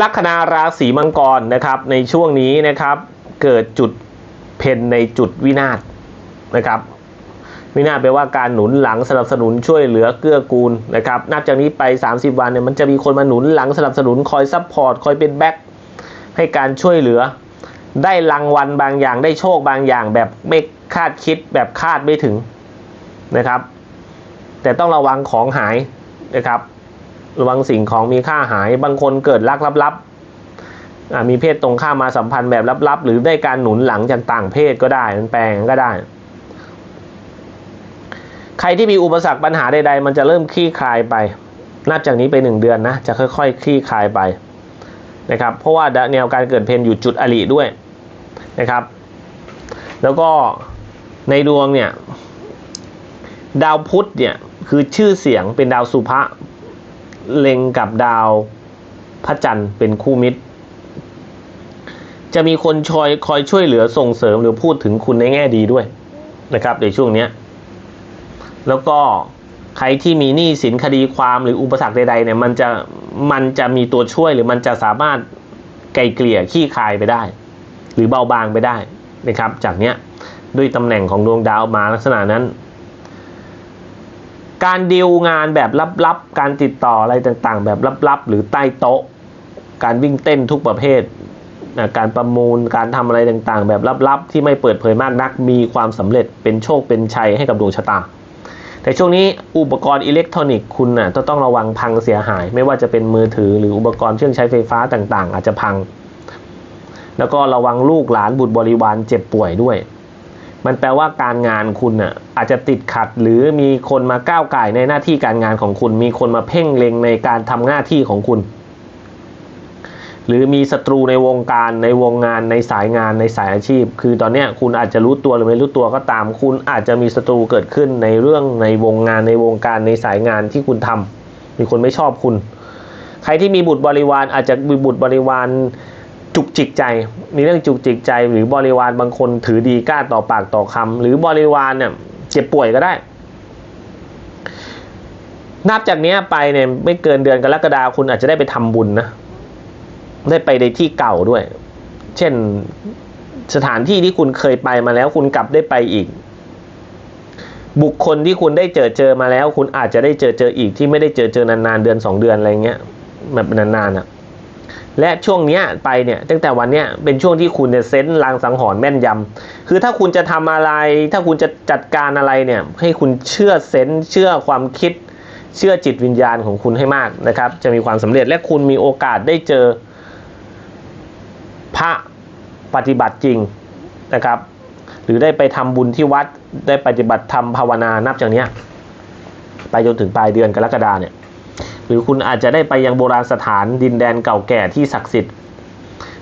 ลัคนาราศีมังกรนะครับในช่วงนี้นะครับเกิดจุดเพนในจุดวินาศนะครับวินาศแปลว่าการหนุนหลังสนับสนุนช่วยเหลือเกื้อกูลนะครับนับจากนี้ไป 30 วันเนี่ยมันจะมีคนมาหนุนหลังสนับสนุนคอยซัพพอร์ตคอยเป็นแบ็คให้การช่วยเหลือ ได้รางวัลบางอย่างได้โชคบางอย่างแบบไม่คาดคิดแบบคาดไม่ถึงนะครับ แต่ต้องระวังของหายนะครับ ระวังสิ่งของมีค่าหาย บางคนเกิดรักลับๆมีเพศตรงข้ามมาสัมพันธ์แบบลับๆ หรือได้การหนุนหลังจากต่างเพศก็ได้มันแปลงก็ได้ ใครที่มีอุปสรรคปัญหาใดๆ มันจะเริ่มคลี่คลายไป นับจากนี้ไปหนึ่งเดือนนะ จะค่อยๆ คลี่คลายไปนะครับ เพราะว่าแนวการเกิดเพนอยู่จุดอริด้วยนะครับ แล้วก็ในดวงเนี่ย ดาวพุธเนี่ยคือชื่อเสียงเป็นดาวสุภะ เล็งกับดาวพระจันทร์เป็นคู่มิตร จะมีคนชอยคอยช่วยเหลือส่งเสริมหรือพูดถึงคุณในแง่ดีด้วยนะครับในช่วงนี้แล้วก็ใครที่มีหนี้สินคดีความหรืออุปสรรคใดๆเนี่ยมันจะมันจะมีตัวช่วยหรือมันจะสามารถไกลเกลี่ยขี้คายไปได้ หรือเบาบางไปได้นะครับ จากเนี้ยด้วยตำแหน่งของดวงดาวมาลักษณะนั้น การดีลงานแบบลับๆ การติดต่ออะไรต่างๆ แบบลับๆ หรือใต้โต๊ะ การวิ่งเต้นทุกประเภทนะการประมูลการทำอะไรต่างๆ แบบลับๆ ที่ไม่เปิดเผยมากนัก มีความสำเร็จเป็นโชคเป็นชัยให้กับดวงชะตา แต่ช่วงนี้อุปกรณ์อิเล็กทรอนิกส์คุณน่ะต้องระวังพังเสียหาย ไม่ว่าจะเป็นมือถือหรืออุปกรณ์เครื่องใช้ไฟฟ้าต่างๆ อาจจะพัง แล้วก็ระวังลูกหลานบุตรบริวารเจ็บป่วยด้วย มันแปลว่าการงานคุณน่ะอาจจะติดขัดหรือมีคนมาก้าวไก่ในหน้าที่การงานของคุณ มีคนมาเพ่งเล็งในการทำหน้าที่ของคุณ หรือมีศัตรูในวงการในวงงานในสายงานในสายอาชีพ คือตอนนี้คุณอาจจะรู้ตัวหรือไม่รู้ตัวก็ตาม คุณอาจจะมีศัตรูเกิดขึ้นในเรื่องในวงงานในวงการในสายงานที่คุณทำมีคนไม่ชอบคุณ ใครที่มีบุตรบริวารอาจจะมีบุตรบริวาร จุกจิกใจ มีเรื่องจุกจิกใจ หรือบริวารบางคนถือดีกล้าต่อปากต่อคำหรือบริวารเนี่ยเจ็บป่วยก็ได้ นับจากนี้ไปเนี่ยไม่เกินเดือนกรกฎาคมคุณอาจจะได้ไปทำบุญนะ ได้ไปในที่เก่าด้วย เช่นสถานที่ที่คุณเคยไปมาแล้วคุณกลับได้ไปอีก บุคคลที่คุณได้เจอเจอมาแล้ว คุณอาจจะได้เจอเจออีกที่ไม่ได้เจอเจอนานๆเดือนสองเดือนอะไรเงี้ยแบบนานๆอะ และช่วงเนี้ยไปเนี่ยตั้งแต่วันเนี้ยเป็นช่วงที่คุณเนี่ยเซนส์ลางสังหรณ์แม่นยำคือถ้าคุณจะทำอะไร ถ้าคุณจะจัดการอะไรเนี่ยให้คุณเชื่อเซนส์เชื่อความคิด เชื่อจิตวิญญาณของคุณให้มากนะครับ จะมีความสำเร็จและคุณมีโอกาสได้เจอ พระปฏิบัติจริงนะครับ หรือได้ไปทำบุญที่วัดได้ปฏิบัติธรรมภาวนานับจากเนี้ยไปจนถึงปลายเดือนกรกฎาเนี่ย หรือคุณอาจจะได้ไปยังโบราณสถานดินแดนเก่าแก่ที่ศักดิ์สิทธิ์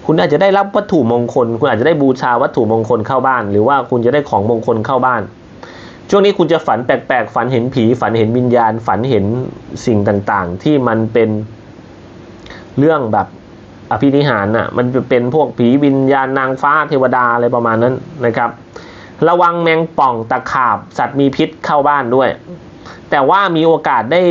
คุณอาจจะได้รับวัตถุมงคล คุณอาจจะได้บูชาวัตถุมงคลเข้าบ้าน หรือว่าคุณจะได้ของมงคลเข้าบ้าน ช่วงนี้คุณจะฝันแปลกๆ ฝันเห็นผี ฝันเห็นวิญญาณ ฝันเห็นสิ่งต่างๆ ที่มันเป็นเรื่องแบบอภินิหารน่ะ มันจะเป็นพวกผีวิญญาณนางฟ้าเทวดาอะไรประมาณนั้นนะครับ ระวังแมงป่องตะขาบสัตว์มีพิษเข้าบ้านด้วย แต่ว่ามีโอกาสได้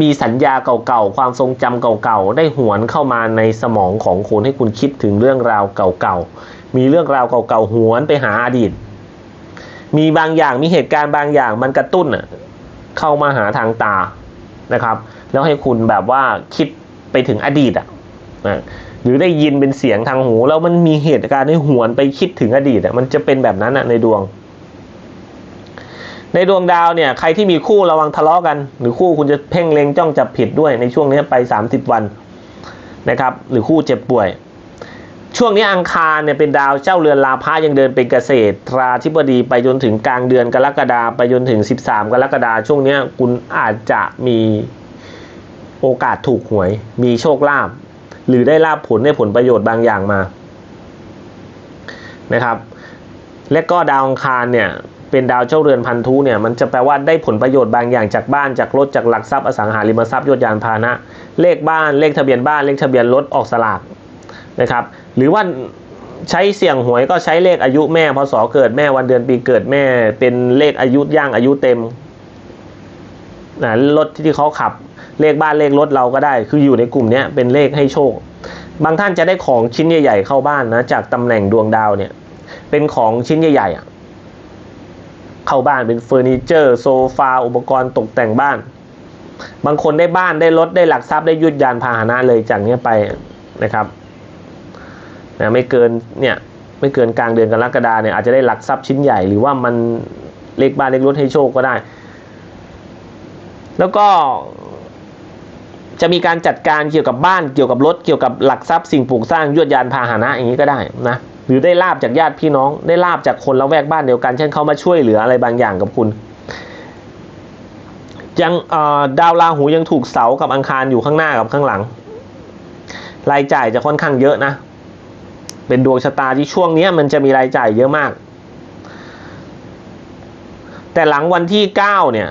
มีสัญญาเก่าๆ ความทรงจำเก่าๆ ได้หวนเข้ามาในสมองของคุณให้คุณคิดถึงเรื่องราวเก่าๆ มีเรื่องราวเก่าๆ หวนไปหาอดีต มีบางอย่างมีเหตุการณ์บางอย่างมันกระตุ้นเข้ามาหาทางตานะครับ แล้วให้คุณแบบว่าคิดไปถึงอดีตอะหรือได้ยินเป็นเสียงทางหู แล้วมันมีเหตุการณ์ให้หวนไปคิดถึงอดีตอะมันจะเป็นแบบนั้นอะในดวง ในดวงดาวเนี่ยใครที่มีคู่ระวังทะเลาะกัน หรือคู่คุณจะเพ่งเล็งจ้องจับผิดด้วยในช่วงนี้ไป 30 วันนะครับ หรือคู่เจ็บป่วย ช่วงนี้อังคารเนี่ยเป็นดาวเจ้าเรือนลาพะยังเดินเป็นเกษตรตราธิบดีไปจนถึงกลางเดือนกรกฎาไปจนถึง 13 กรกฎาช่วงนี้คุณอาจจะมีโอกาสถูกหวย มีโชคลาภหรือได้ลาบผลได้ผลประโยชน์บางอย่างมานะครับ และก็ดาวอังคารเนี่ย เป็นดาวเจ้าเรือนพันธุเนี่ยมันจะแปลว่าได้ผลประโยชน์บางอย่างจากบ้านจากรถจากหลักทรัพย์อสังหาริมทรัพย์ยศยานพาหนะ เลขบ้านเลขทะเบียนบ้านเลขทะเบียนรถออกสลากนะครับ หรือว่าใช้เสี่ยงหวยก็ใช้เลขอายุแม่พศเกิดแม่วันเดือนปีเกิดแม่ เป็นเลขอายุย่างอายุเต็มนะรถที่เขาขับ เลขบ้านเลขรถเราก็ได้ คืออยู่ในกลุ่มนี้เป็นเลขให้โชค บางท่านจะได้ของชิ้นใหญ่ ๆ เข้าบ้านนะจากตำแหน่งดวงดาวเนี่ยเป็นของชิ้นใหญ่ๆอะ เข้าบ้านเป็นเฟอร์นิเจอร์โซฟาอุปกรณ์ตกแต่งบ้าน บางคนได้บ้านได้รถได้หลักทรัพย์ได้ยุดยานพาหนะเลยจากนี้ไปนะครับนะไม่เกินเนี่ยไม่เกินกลางเดือนกรกฎาเนี่ยอาจจะได้หลักทรัพย์ชิ้นใหญ่ หรือว่ามันเลขบ้านเลขรถให้โชคก็ได้ แล้วก็จะมีการจัดการเกี่ยวกับบ้านเกี่ยวกับรถเกี่ยวกับหลักทรัพย์สิ่งปลูกสร้างยวดยานพาหนะอย่างนี้ก็ได้นะ หรือได้ลาบจากญาติพี่น้อง ได้ลาบจากคนละแวกบ้านเดียวกัน เช่นเขามาช่วยเหลืออะไรบางอย่างกับคุณ ยังดาวราหูยังถูกเสากับอังคารอยู่ข้างหน้ากับข้างหลัง รายจ่ายจะค่อนข้างเยอะนะ เป็นดวงชะตาที่ช่วงนี้มันจะมีรายจ่ายเยอะมาก แต่หลังวันที่เก้าเนี่ย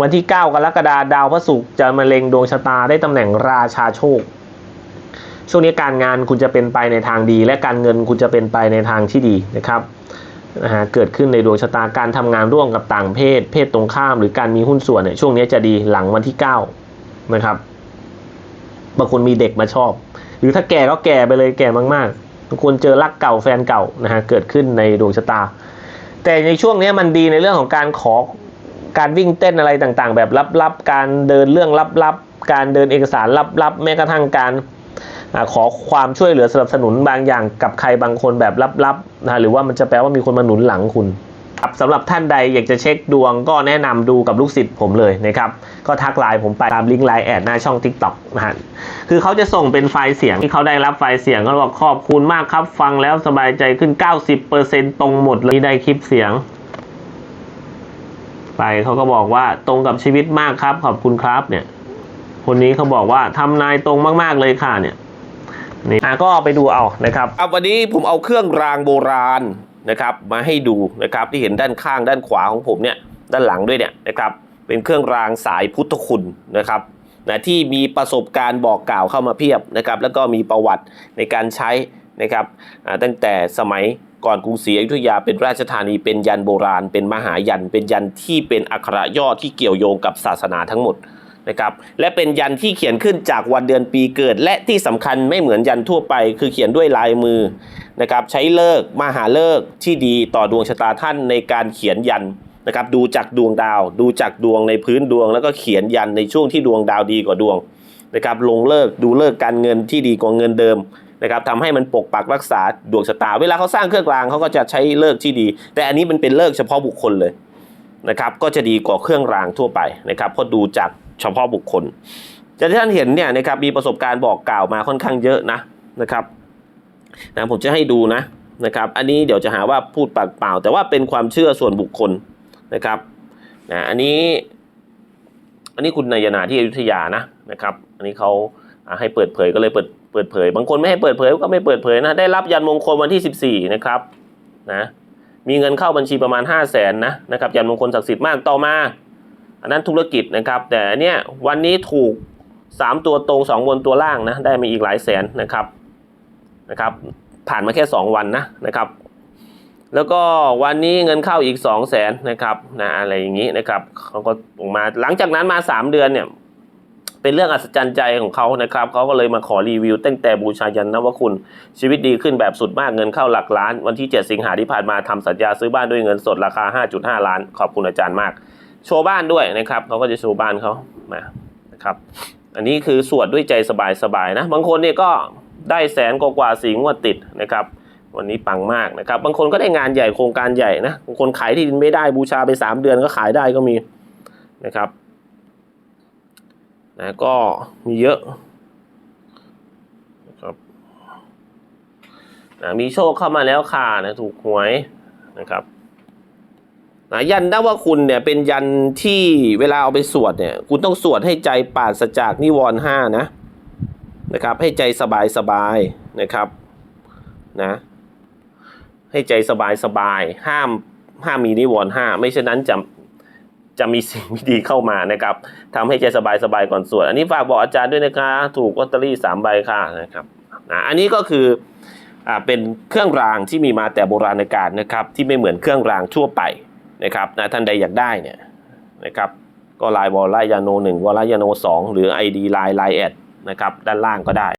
วันที่ 9 กรกฎาดาวพระศุกร์จะมาเล็งดวงชะตาได้ตำแหน่งราชาโชค ช่วงนี้การงานคุณจะเป็นไปในทางดี และการเงินคุณจะเป็นไปในทางที่ดีนะครับนะฮะเกิดขึ้นในดวงชะตาการทำงานร่วมกับต่างเพศ เพศตรงข้าม หรือการมีหุ้นส่วนเนี่ยช่วงนี้จะดีหลังวันที่9นะครับบางคนมีเด็กมาชอบ หรือถ้าแก่ก็แก่ไปเลยแก่มากๆบางคนเจอรักเก่าแฟนเก่านะฮะเกิดขึ้นในดวงชะตา แต่ในช่วงนี้มันดีในเรื่องของการขอการวิ่งเต้นอะไรต่างๆ แบบลับๆ การเดินเรื่องลับๆ การเดินเอกสารลับๆ แม้กระทั่งการ ขอความช่วยเหลือสนับสนุนบางอย่างกับใครบางคนแบบลับๆนะหรือว่ามันจะแปลว่ามีคนมาหนุนหลังคุณสำหรับท่านใดอยากจะเช็คดวงก็แนะนำดูกับลูกศิษย์ผมเลยนะครับ ก็ทักไลน์ผมไปตามลิงก์ไลน์แอดหน้าช่อง TikTok นะฮะคือเขาจะส่งเป็นไฟล์เสียงที่เขาได้รับไฟล์เสียงเขาบอกขอบคุณมากครับ ฟังแล้วสบายใจขึ้น 90%ตรงหมดเลยได้คลิปเสียง ไปเขาก็บอกว่าตรงกับชีวิตมากครับ ขอบคุณครับเนี่ย คนนี้เขาบอกว่าทำนายตรงมากๆเลยค่ะเนี่ย นี่อะก็ไปดูเอานะครับครับวันนี้ผมเอาเครื่องรางโบราณนะครับมาให้ดูนะครับที่เห็นด้านข้างด้านขวาของผมเนี่ยด้านหลังด้วยเนี่ยนะครับเป็นเครื่องรางสายพุทธคุณนะครับนะที่มีประสบการณ์บอกกล่าวเข้ามาเพียบนะครับแล้วก็มีประวัติในการใช้นะครับอ่าตั้งแต่สมัยก่อนกรุงศรีอยุธยาเป็นราชธานีเป็นยันโบราณ เป็นมหายัน เป็นยันที่เป็นอักขระย่อที่เกี่ยวโยงกับศาสนาทั้งหมด นะครับและเป็นยันที่เขียนขึ้นจากวันเดือนปีเกิด และที่สำคัญไม่เหมือนยันทั่วไป คือเขียนด้วยลายมือนะครับใช้เลิกมหาเลิกที่ดีต่อดวงชะตาท่านในการเขียนยันนะครับดูจากดวงดาว ดูจากดวงในพื้นดวง แล้วก็เขียนยันในช่วงที่ดวงดาวดีกว่าดวงนะครับลงเลิกดูเลิกการเงินที่ดีกว่าเงินเดิมนะครับทำให้มันปกปักรักษาดวงชะตา เวลาเขาสร้างเครื่องรางเขาก็จะใช้เลิกที่ดี แต่อันนี้มันเป็นเลิกเฉพาะบุคคลเลย นะครับก็จะดีกว่าเครื่องรางทั่วไปนะครับเพราะดูจากเฉพาะบุคคลจากที่ท่านเห็นเนี่ยนะครับมีประสบการณ์บอกกล่าวมาค่อนข้างเยอะนะนะครับนะผมจะให้ดูนะนะครับ อันนี้เดี๋ยวจะหาว่าพูดปากเปล่า แต่ว่าเป็นความเชื่อส่วนบุคคลนะครับนะอันนี้ อันนี้คุณนายนาที่อยุธยานะนะครับ อันนี้เขาอ่าให้เปิดเผยก็เลยเปิดเปิดเผย บางคนไม่ให้เปิดเผยก็ไม่เปิดเผยนะได้รับยันมงคลวันที่ 14 นะครับนะ มีเงินเข้าบัญชีประมาณ 5 0 0แสนนะนะครับยันมงคลศักดิ์สิทธิ์มากต่อมา อันนั้นธุรกิจนะครับ แต่อันเนี้ยวันนี้ถูก 3 ตัวตรง 2 บนตัวล่างนะได้มาอีกหลายแสนนะครับนะครับผ่านมาแค่ 2 วันนะนะครับ แล้วก็วันนี้เงินเข้าอีก 2 0 0แสนนะครับนะอะไรอย่างนี้นะครับเขาก็ออกมาหลังจากนั้นมา 3 เดือนเนี่ย เป็นเรื่องอัศจรรย์ใจของเขานะครับเขาก็เลยมาขอรีวิว ตั้งแต่บูชายันนวคุณชีวิตดีขึ้นแบบสุดมากเงินเข้าหลักล้าน วันที่ 7 สิงหาที่ผ่านมาทำสัญญาซื้อบ้านด้วยเงินสดราคา 5.5 ล้าน ขอบคุณอาจารย์มาก โชว์บ้านด้วยนะครับเขาก็จะโชว์บ้านเขามานะครับ อันนี้คือสวดด้วยใจสบายๆนะ บางคนเนี่ยก็ได้แสนกว่าสีงวดติดนะครับวันนี้ปังมากนะครับ บางคนก็ได้งานใหญ่โครงการใหญ่นะบางคนขายที่ดินไม่ได้บูชาไป 3 เดือนก็ขายได้ก็มีนะครับ นะก็มีเยอะนะครับนะมีโชคเข้ามาแล้วค่ะนะถูกหวยนะครับนะยันนวคุณเนี่ยเป็นยันที่เวลาเอาไปสวดเนี่ยคุณต้องสวดให้ใจปราศจากนิวรณ์ห้านะนะครับ ให้ใจสบายสบายนะครับนะให้ใจสบายสบายห้ามห้ามมีนิวรณ์ห้าไม่เช่นนั้นจะ จะมีสิ่งไม่ดีเข้ามานะครับทำให้ใจสบายๆก่อนสวด อันนี้ฝากบอกอาจารย์ด้วยนะคะถูกลอตเตอรี่สามใบค่ะนะครับอันนี้ก็คืออ่าเป็นเครื่องรางที่มีมาแต่โบราณกาลนะครับที่ไม่เหมือนเครื่องรางทั่วไปนะครับนะท่านใดอยากได้เนี่ยนะครับก็ไลน์วอลไลยาโนหนึ่งวอลไลยาโนสองหรือ ID ไลน์ไลน์แอดนะครับด้านล่างก็ได้